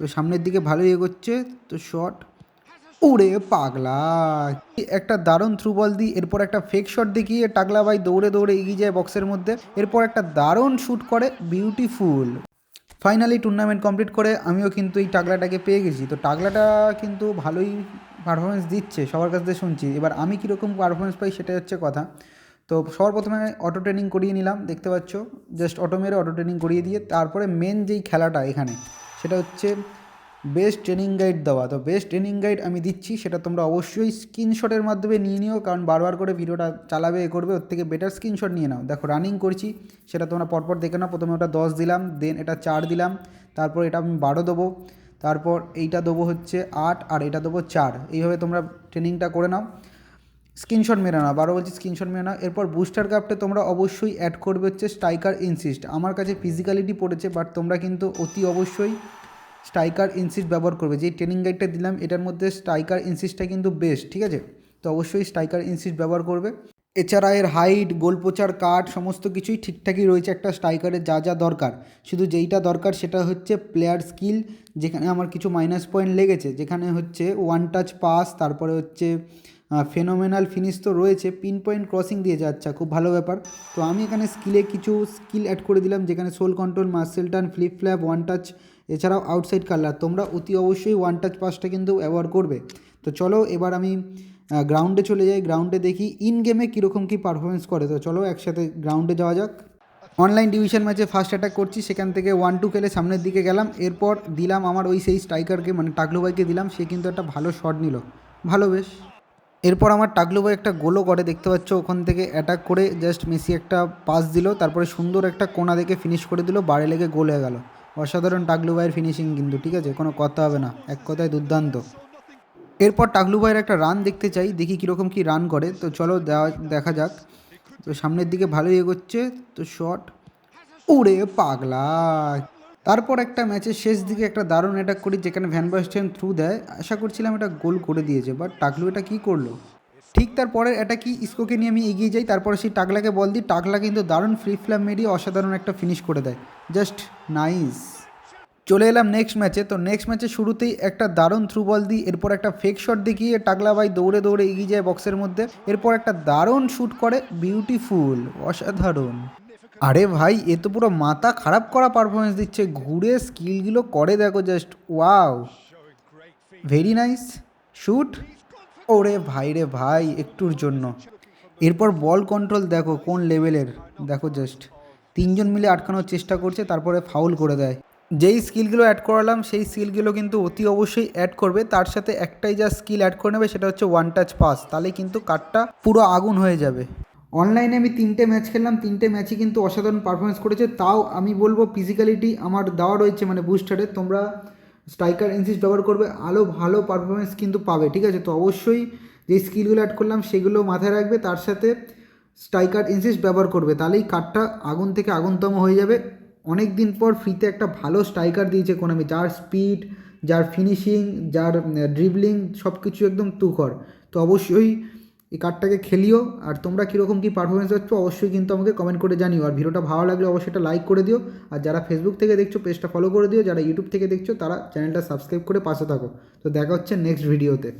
তো সামনের দিকে ভালোই এগোচ্ছে, তো শট ওরে পাগলা একটা দারুণ থ্রু বল দিই এরপর একটা ফেক শট দেখিয়ে টাগলা ভাই দৌড়ে দৌড়ে এগিয়ে যায় বক্সের মধ্যে। এরপর একটা দারুণ শ্যুট করে বিউটিফুল ফাইনালি টুর্নামেন্ট কমপ্লিট করে আমিও কিন্তু এই টাগলাটাকে পেয়ে গেছি। তো টাগলাটা কিন্তু ভালোই পারফরমেন্স দিচ্ছে, সবার কাছ থেকে শুনছি। এবার আমি কীরকম পারফরমেন্স পাই সেটাই হচ্ছে কথা। তো সবার প্রথমে অটো ট্রেনিং করিয়ে নিলাম, দেখতে পাচ্ছ? জাস্ট অটো মেরে অটো ট্রেনিং করিয়ে দিয়ে, তারপরে মেন যেই খেলাটা এখানে সেটা হচ্ছে বেস্ট ট্রেনিং গাইড দেওয়া। তো বেস্ট ট্রেনিং গাইড আমি দিচ্ছি, সেটা তোমরা অবশ্যই স্ক্রিনশটের মাধ্যমে নিয়ে নিও, কারণ বারবার করে ভিডিওটা চালাবে, এ করবে, ওর থেকে বেটার স্ক্রিনশট নিয়ে নাও। দেখো রানিং করছি, সেটা তোমরা পরপর দেখে নাও। প্রথমে ওটা দশ দিলাম দেন এটা চার দিলাম, তারপর এটা আমি বারো দেবো, তারপর এইটা দেবো হচ্ছে আট, আর এটা দেবো চার। এইভাবে তোমরা ট্রেনিংটা করে নাও। স্ক্রিনশট মেরে নাও বারো বলছি স্ক্রিনশট মেরে নাও। এরপর বুস্টার কাপটা তোমরা অবশ্যই অ্যাড করবে হচ্ছে স্ট্রাইকার ইনসিস্ট আমার কাছে ফিজিক্যালিটি পড়েছে বাট তোমরা কিন্তু অতি অবশ্যই স্ট্রাইকার ইনসিস্ট ব্যবহার করবে। যেই ট্রেনিং গাইডটা দিলাম, এটার মধ্যে স্ট্রাইকার ইনসিস্টটা কিন্তু বেস্ট, ঠিক আছে? তো অবশ্যই স্ট্রাইকার ইনসিস্ট ব্যবহার করবে। এছাড়া এর হাইট গোলপোচার কাট সমস্ত কিছুই ঠিকঠাকই রয়েছে একটা স্ট্রাইকারের যা যা দরকার। শুধু যেইটা দরকার সেটা হচ্ছে প্লেয়ার স্কিল যেখানে আমার কিছু মাইনাস পয়েন্ট লেগেছে, যেখানে হচ্ছে ওয়ান টাচ পাস তারপরে হচ্ছে ফেনোমেনাল ফিনিশ তো রয়েছে পিন পয়েন্ট ক্রসিং দিয়ে যাচ্ছে, খুব ভালো ব্যাপার। তো আমি এখানে স্কিলে কিছু স্কিল অ্যাড করে দিলাম, যেখানে sole control Marseille turn flip flap one touch এছাড়াও আউটসাইড কালার তোমরা অতি অবশ্যই ওয়ান টাচ পাসটা কিন্তু ব্যবহার করবে। তো চলো এবার আমি গ্রাউন্ডে চলে যাই গ্রাউন্ডে দেখি ইন গেমে কীরকম কী পারফরমেন্স করে। তো চলো একসাথে গ্রাউন্ডে যাওয়া যাক। অনলাইন ডিভিশন ম্যাচে ফার্স্ট অ্যাটাক করছি, সেখান থেকে ওয়ান টু খেলে সামনের দিকে গেলাম। এরপর দিলাম আমার ওই সেই স্ট্রাইকারকে মানে টাকলু ভাইকে দিলাম, সে কিন্তু একটা ভালো শট নিল। ভালো বেশ। এরপর আমার টাকলু ভাই একটা গোলও করে, দেখতে পাচ্ছ ওখান থেকে অ্যাটাক করে জাস্ট মেসি একটা পাস দিল, তারপরে সুন্দর একটা কোনা দেখে ফিনিশ করে দিল বাড়ি লেগে গোল হয়ে গেল। অসাধারণ টাকলু ভাইয়ের ফিনিশিং কিন্তু, ঠিক আছে? কোনো কথা হবে না, এক কথায় দুর্দান্ত। এরপর টাকলু ভাইয়ের একটা রান দেখতে চাই, দেখি কীরকম কী রান করে। তো চলো দেখা যাক। তো সামনের দিকে ভালোই এগোচ্ছে, তো শট ওরে পাগলা! তারপর একটা ম্যাচের শেষ দিকে একটা দারুণ অ্যাটাক করি যেখানে ভ্যান বাস্টেন থ্রু দেয়। আশা করছিলাম এটা গোল করে দিয়েছে বাট টাকলু এটা কী করল? ঠিক তারপরের এটা কি ইস্কোকে নিয়ে আমি এগিয়ে যাই, তারপরে সেই টাকলাকে বল দিই। টাকলা কিন্তু দারুণ ফ্রি ফ্ল্যাম মেরিয়ে অসাধারণ একটা ফিনিশ করে দেয়। জাস্ট নাইস চলে এলাম নেক্সট ম্যাচে তো নেক্সট ম্যাচে শুরুতেই একটা দারুণ থ্রু বল দিই, এরপর একটা ফেক শট দেখিয়ে টাকলা ভাই দৌড়ে দৌড়ে এগিয়ে যায় বক্সের মধ্যে। এরপর একটা দারুণ শ্যুট করে বিউটিফুল অসাধারণ। আরে ভাই, এ তো পুরো মাথা খারাপ করা পারফরমেন্স দিচ্ছে। ঘুরে স্কিলগুলো করে দেখো just wow very nice shoot ওরে ভাই রে ভাই, একটুর জন্য। এরপর বল কন্ট্রোল দেখো, কোন লেভেলের দেখো জাস্ট তিনজন মিলে আটকানোর চেষ্টা করছে, তারপরে ফাউল করে দেয়। যেই স্কিলগুলো অ্যাড করালাম, সেই স্কিলগুলো কিন্তু অতি অবশ্যই অ্যাড করবে। তার সাথে একটাই যা স্কিল অ্যাড করে নেবে, সেটা হচ্ছে ওয়ান টাচ পাস তাহলে কিন্তু কার্ডটা পুরো আগুন হয়ে যাবে। অনলাইনে আমি তিনটে ম্যাচ খেললাম, তিনটে ম্যাচই কিন্তু অসাধারণ পারফরমেন্স করেছে। তাও আমি বলব ফিজিক্যালিটি আমার দেওয়া রয়েছে মানে বুস্টারে তোমরা স্ট্রাইকার ইনসিস্ট ব্যবহার করবে আরও ভালো পারফরমেন্স কিন্তু পাবে, ঠিক আছে? তো অবশ্যই যে স্কিলগুলো অ্যাড করলাম, সেগুলো মাথায় রাখবে। তার সাথে স্ট্রাইকার ইনসিস্ট ব্যবহার করবে, তাহলেই কার্ডটা আগুন থেকে আগুনতম হয়ে যাবে। অনেক দিন পর ফ্রিতে একটা ভালো স্ট্রাইকার দিয়েছে কোনামি যার স্পিড যার ফিনিশিং যার ড্রিবলিং সব কিছু একদম তুখর। তো অবশ্যই এই কার্ডটাকে খেলিও, আর তোমরা কীরকম কী পারফরমেন্স পাচ্ছ অবশ্যই কিন্তু আমাকে কমেন্ট করে জানিও। আর ভিডিওটা ভালো লাগলে অবশ্যই এটা লাইক করে দিও। আর যারা ফেসবুক থেকে দেখছ পেজটা ফলো করে দিও। যারা ইউটিউব থেকে দেখছ, তারা চ্যানেলটা সাবস্ক্রাইব করে পাশে থাকো। তো দেখা হচ্ছে নেক্সট ভিডিওতে